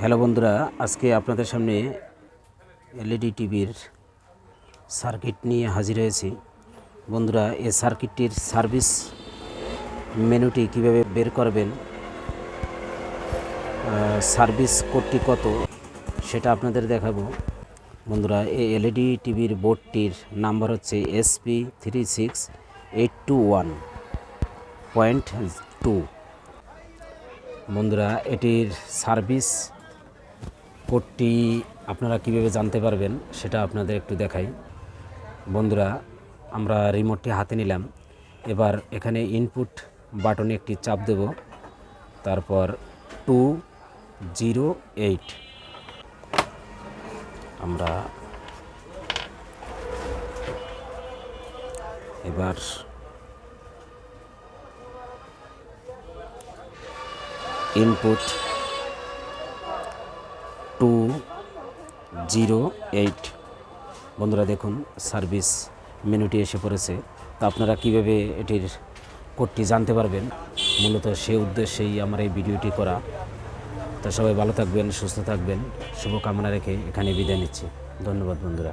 Hello বন্ধুরা, আজকে আপনাদের সামনে এলইডি টিভির সার্কিট নিয়ে হাজির হয়েছি। বন্ধুরা, এই সার্কিটটির সার্ভিস মেনুটি কীভাবে বের করবেন সার্ভিস কোডটি কত সেটা আপনাদের দেখাবো। বন্ধুরা, এই এলইডি টিভির বোর্ডটির নাম্বার হচ্ছে SP three six eight two one point two. বন্ধুরা, এটির সার্ভিস কোডটি আপনারা কীভাবে জানতে পারবেন সেটা আপনাদের একটু দেখাই। বন্ধুরা, আমরা রিমোটটি হাতে নিলাম। এবার এখানে ইনপুট বাটনে একটি চাপ দেব। তারপর টু জিরো এইট আমরা এবার ইনপুট টু জিরো এইট বন্ধুরা দেখুন, সার্ভিস মেনুটি এসে পড়েছে। তা আপনারা কীভাবে এটির কোডটি জানতে পারবেন? মূলত সে উদ্দেশ্যেই আমার এই ভিডিওটি করা। তা সবাই ভালো থাকবেন, সুস্থ থাকবেন। শুভকামনা রেখে এখানে বিদায় নিচ্ছি। ধন্যবাদ বন্ধুরা।